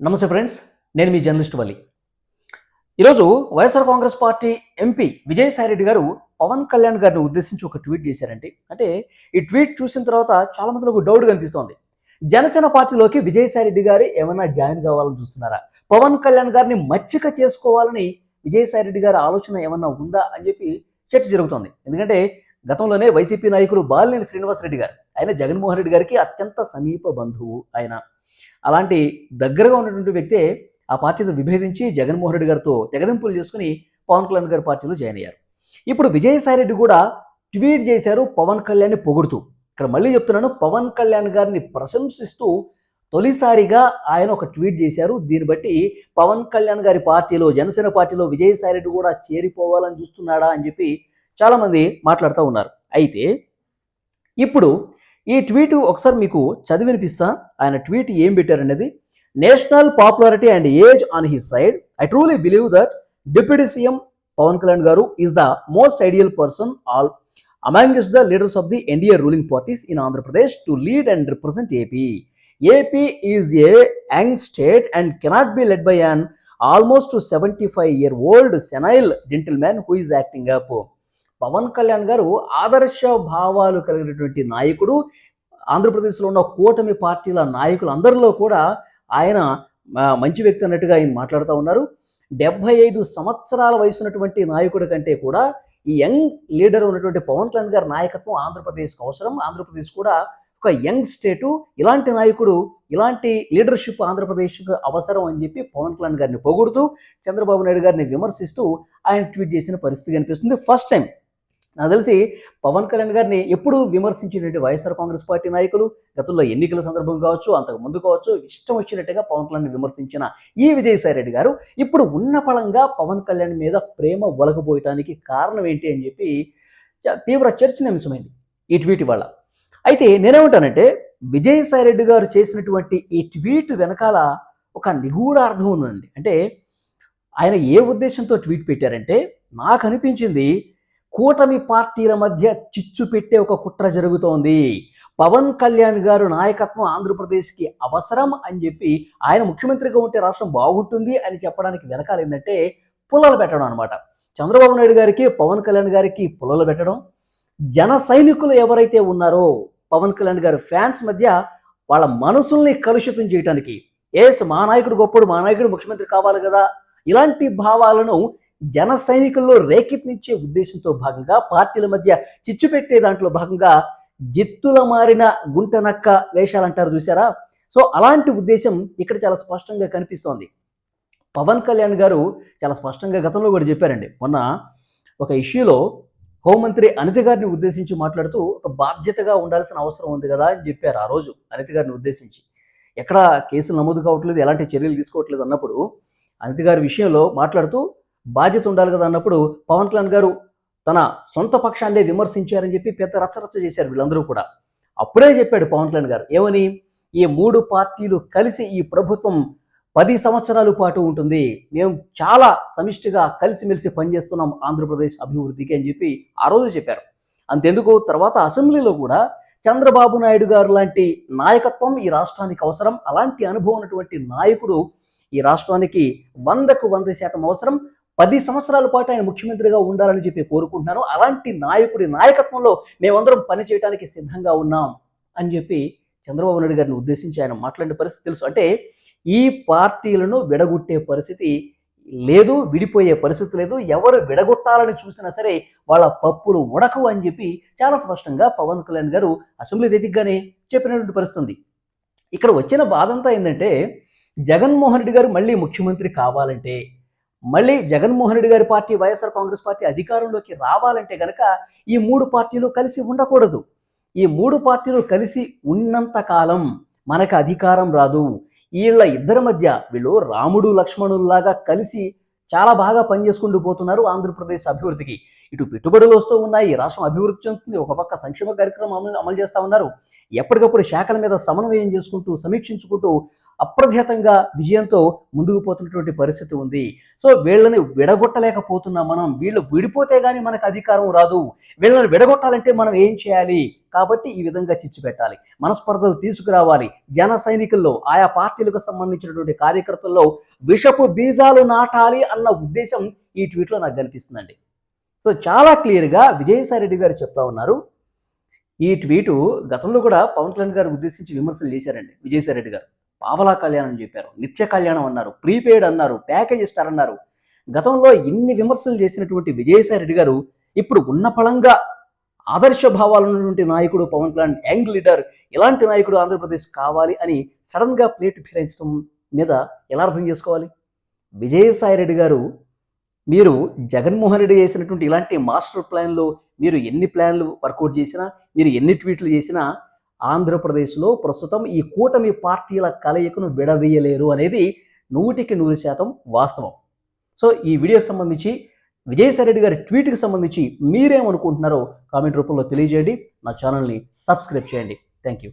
నమస్తే ఫ్రెండ్స్ నేను మీ జర్నలిస్ట్ వల్లి ఈరోజు వైఎస్ఆర్ కాంగ్రెస్ పార్టీ ఎంపీ విజయసాయి రెడ్డి గారు పవన్ కళ్యాణ్ గారిని ఉద్దేశించి ఒక ట్వీట్ చేశారంటే అంటే ఈ ట్వీట్ చూసిన తర్వాత చాలా మందిలో ఒక డౌట్ కనిపిస్తోంది. జనసేన పార్టీలోకి విజయసాయి రెడ్డి గారు ఏమైనా జాయిన్ కావాలని చూస్తున్నారా? పవన్ కళ్యాణ్ గారిని మచ్చిక చేసుకోవాలని విజయసాయి రెడ్డి గారి ఆలోచన ఏమన్నా ఉందా అని చెప్పి చర్చ జరుగుతోంది. ఎందుకంటే గతంలోనే వైసీపీ నాయకులు బాలినేని శ్రీనివాసరెడ్డి గారు ఆయన జగన్మోహన్ రెడ్డి గారికి అత్యంత సమీప బంధువు ఆయన. అలాంటి దగ్గరగా ఉన్నటువంటి వ్యక్తే ఆ పార్టీతో విభేదించి జగన్మోహన్ రెడ్డి గారితో తెగదింపులు చేసుకుని పవన్ కళ్యాణ్ గారి పార్టీలో జాయిన్ అయ్యారు. ఇప్పుడు విజయసాయి రెడ్డి కూడా ట్వీట్ చేశారు పవన్ కళ్యాణ్ని పొగుడుతూ. ఇక్కడ మళ్ళీ చెప్తున్నాను పవన్ కళ్యాణ్ గారిని ప్రశంసిస్తూ తొలిసారిగా ఆయన ఒక ట్వీట్ చేశారు. దీన్ని బట్టి పవన్ కళ్యాణ్ గారి పార్టీలో జనసేన పార్టీలో విజయసాయి రెడ్డి కూడా చేరిపోవాలని చూస్తున్నాడా అని చెప్పి చాలామంది మాట్లాడుతూ ఉన్నారు. అయితే ఇప్పుడు ఈ ట్వీట్ ఒకసారి మీకు చదివి వినిపిస్తా. ఆయన ట్వీట్ ఏం పెట్టారనేది. National popularity and age on his side. I truly believe that deputy CM Pawan Kalyan గారు is the most ideal person all amongst the leaders of the NDA ruling parties in Andhra Pradesh to lead and represent AP. AP is a young state and cannot be led by an almost seventy five year old senile gentleman who is acting up. Pawan Kalyan గారు ఆదర్శ భావాలు కలిగినటువంటి నాయకుడు. ఆంధ్రప్రదేశ్లో ఉన్న కూటమి పార్టీల నాయకులు అందరిలో కూడా ఆయన మంచి వ్యక్తి అన్నట్టుగా ఆయన మాట్లాడుతూ ఉన్నారు. డెబ్బై ఐదు సంవత్సరాల వయసు ఉన్నటువంటి నాయకుడి కంటే కూడా ఈ యంగ్ లీడర్ ఉన్నటువంటి పవన్ కళ్యాణ్ గారి నాయకత్వం ఆంధ్రప్రదేశ్కి అవసరం. ఆంధ్రప్రదేశ్ కూడా ఒక యంగ్ స్టేటు. ఇలాంటి నాయకుడు ఇలాంటి లీడర్షిప్ ఆంధ్రప్రదేశ్కు అవసరం అని చెప్పి పవన్ కళ్యాణ్ గారిని పొగుడుతూ చంద్రబాబు నాయుడు గారిని విమర్శిస్తూ ఆయన ట్వీట్ చేసిన పరిస్థితి కనిపిస్తుంది. ఫస్ట్ టైం నాకు తెలిసి పవన్ కళ్యాణ్ గారిని ఎప్పుడు విమర్శించినటువంటి వైఎస్ఆర్ కాంగ్రెస్ పార్టీ నాయకులు గతంలో ఎన్నికల సందర్భం కావచ్చు అంతకు ముందు కావచ్చు ఇష్టం వచ్చినట్టుగా పవన్ కళ్యాణ్ విమర్శించిన ఈ విజయసాయి రెడ్డి గారు ఇప్పుడు ఉన్న పళంగా పవన్ కళ్యాణ్ మీద ప్రేమ ఒలగబోయటానికి కారణం ఏంటి అని చెప్పి తీవ్ర తీవ్ర చర్చనీయాంశమైంది ఈ ట్వీట్ వల్ల అయితే నేనేమంటానంటే విజయసాయి రెడ్డి గారు చేసినటువంటి ఈ ట్వీట్ వెనకాల ఒక నిగూఢ అర్థం ఉందండి. అంటే ఆయన ఏ ఉద్దేశంతో ట్వీట్ పెట్టారంటే నాకు అనిపించింది కూటమి పార్టీల మధ్య చిచ్చు పెట్టే ఒక కుట్ర జరుగుతోంది. పవన్ కళ్యాణ్ గారు నాయకత్వం ఆంధ్రప్రదేశ్కి అవసరం అని చెప్పి ఆయన ముఖ్యమంత్రిగా ఉంటే రాష్ట్రం బాగుంటుంది అని చెప్పడానికి వెనకాల ఏంటంటే పుల్లలు పెట్టడం అనమాట చంద్రబాబు నాయుడు గారికి పవన్ కళ్యాణ్ గారికి పుల్లలు పెట్టడం. జన సైనికులు ఎవరైతే ఉన్నారో పవన్ కళ్యాణ్ గారి ఫ్యాన్స్ మధ్య వాళ్ళ మనసుల్ని కలుషితం చేయడానికి ఏస్ మా నాయకుడు గొప్పడు మా నాయకుడు ముఖ్యమంత్రి కావాలి కదా? ఇలాంటి భావాలను జన సైనికుల్లో రేకెత్తించే ఉద్దేశంతో భాగంగా పార్టీల మధ్య చిచ్చు పెట్టే దాంట్లో భాగంగా జిత్తుల మారిన గుంటనక్క వేషాలంటారు వేషాలు అంటారు చూసారా? సో అలాంటి ఉద్దేశం ఇక్కడ చాలా స్పష్టంగా కనిపిస్తోంది. పవన్ కళ్యాణ్ గారు చాలా స్పష్టంగా గతంలో కూడా చెప్పారండి. మొన్న ఒక ఇష్యూలో హోంమంత్రి అనిత గారిని ఉద్దేశించి మాట్లాడుతూ ఒక బాధ్యతగా ఉండాల్సిన అవసరం ఉంది కదా అని చెప్పారు ఆ రోజు అనిత గారిని ఉద్దేశించి. ఎక్కడ కేసులు నమోదు కావట్లేదు ఎలాంటి చర్యలు తీసుకోవట్లేదు అన్నప్పుడు అనిత గారి విషయంలో మాట్లాడుతూ బాధ్యత ఉండాలి కదా అన్నప్పుడు పవన్ కళ్యాణ్ గారు తన సొంత పక్షాన్నే విమర్శించారని చెప్పి పెద్ద రచ్చరచ్చ చేశారు వీళ్ళందరూ కూడా. అప్పుడే చెప్పాడు పవన్ కళ్యాణ్ గారు ఏమని? ఈ మూడు పార్టీలు కలిసి ఈ ప్రభుత్వం పది సంవత్సరాల పాటు ఉంటుంది. మేము చాలా సమిష్టిగా కలిసిమెలిసి పనిచేస్తున్నాం ఆంధ్రప్రదేశ్ అభివృద్ధికి అని చెప్పి ఆ రోజు చెప్పారు. అంతెందుకు? తర్వాత అసెంబ్లీలో కూడా చంద్రబాబు నాయుడు గారు లాంటి నాయకత్వం ఈ రాష్ట్రానికి అవసరం. అలాంటి అనుభవం ఉన్నటువంటి నాయకుడు ఈ రాష్ట్రానికి వందకు వంద శాతం అవసరం. పది సంవత్సరాల పాటు ఆయన ముఖ్యమంత్రిగా ఉండాలని చెప్పి కోరుకుంటున్నాను. అలాంటి నాయకుడి నాయకత్వంలో మేమందరం పనిచేయడానికి సిద్ధంగా ఉన్నాం అని చెప్పి చంద్రబాబు నాయుడు గారిని ఉద్దేశించి ఆయన మాట్లాడిన పరిస్థితి తెలుసు. అంటే ఈ పార్టీలను విడగొట్టే పరిస్థితి లేదు విడిపోయే పరిస్థితి లేదు. ఎవరు విడగొట్టాలని చూసినా సరే వాళ్ళ పప్పులు ఉడకవు అని చెప్పి చాలా స్పష్టంగా పవన్ కళ్యాణ్ గారు అసెంబ్లీ వేదికగానే చెప్పినటువంటి పరిస్థితి ఉంది ఇక్కడ వచ్చిన బాధంతా ఏంటంటే జగన్మోహన్ రెడ్డి గారు మళ్ళీ ముఖ్యమంత్రి కావాలంటే మళ్ళీ జగన్మోహన్ రెడ్డి గారి పార్టీ వైఎస్ఆర్ కాంగ్రెస్ పార్టీ అధికారంలోకి రావాలంటే గనక ఈ మూడు పార్టీలు కలిసి ఉండకూడదు. ఈ మూడు పార్టీలు కలిసి ఉన్నంత కాలం మనకు అధికారం రాదు. వీళ్ళ ఇద్దరి మధ్య వీళ్ళు రాముడు లక్ష్మణుల్లాగా కలిసి చాలా బాగా పనిచేసుకుంటూ పోతున్నారు ఆంధ్రప్రదేశ్ అభివృద్ధికి. ఇటు పెట్టుబడులు వస్తూ ఉన్నాయి రాష్ట్రం అభివృద్ధి చెందుతుంది ఒక పక్క సంక్షేమ కార్యక్రమం అమలు అమలు చేస్తూ ఉన్నారు. ఎప్పటికప్పుడు శాఖల మీద సమన్వయం చేసుకుంటూ సమీక్షించుకుంటూ అప్రధ్యతంగా విజయంతో ముందుకు పోతున్నటువంటి పరిస్థితి ఉంది. సో వీళ్ళని విడగొట్టలేకపోతున్నాం మనం. వీళ్ళు విడిపోతే గానీ మనకు అధికారం రాదు. వీళ్ళని విడగొట్టాలంటే మనం ఏం చేయాలి? కాబట్టి ఈ విధంగా చిచ్చు పెట్టాలి. మనస్పర్ధలు తీసుకురావాలి. జన సైనికుల్లో ఆయా పార్టీలకు సంబంధించినటువంటి కార్యకర్తల్లో విషపు బీజాలు నాటాలి అన్న ఉద్దేశం ఈ ట్వీట్లో నాకు కనిపిస్తుందండి. సో చాలా క్లియర్గా విజయసాయి రెడ్డి గారు చెప్తా ఉన్నారు. ఈ ట్వీటు గతంలో కూడా పవన్ కళ్యాణ్ గారు ఉద్దేశించి విమర్శలు చేశారండి విజయసాయి రెడ్డి గారు. పావలా కళ్యాణం చెప్పారు నిత్య కళ్యాణం అన్నారు ప్రీపెయిడ్ అన్నారు ప్యాకేజ్ ఇస్తారు అన్నారు. గతంలో ఇన్ని విమర్శలు చేసినటువంటి విజయసాయి రెడ్డి గారు ఇప్పుడు ఉన్న పళంగా ఆదర్శ భావాలు ఉన్నటువంటి నాయకుడు పవన్ కళ్యాణ్ యంగ్ లీడర్ ఇలాంటి నాయకుడు ఆంధ్రప్రదేశ్ కావాలి అని సడన్గా ప్లేట్ ఫిరాయించడం మీద ఎలా అర్థం చేసుకోవాలి? విజయసాయి రెడ్డి గారు మీరు జగన్మోహన్ రెడ్డి చేసినటువంటి ఇలాంటి మాస్టర్ ప్లాన్లు మీరు ఎన్ని ప్లాన్లు వర్కౌట్ చేసినా మీరు ఎన్ని ట్వీట్లు చేసినా ఆంధ్రప్రదేశ్లో ప్రస్తుతం ఈ కూటమి పార్టీల కలయికను విడదీయలేరు అనేది నూటికి నూరు శాతం వాస్తవం. సో ఈ వీడియోకి సంబంధించి విజయసాయి రెడ్డి గారి ట్వీట్కి సంబంధించి మీరేమనుకుంటున్నారో కామెంట్ రూపంలో తెలియజేయండి. నా ఛానల్ని సబ్స్క్రైబ్ చేయండి. Thank you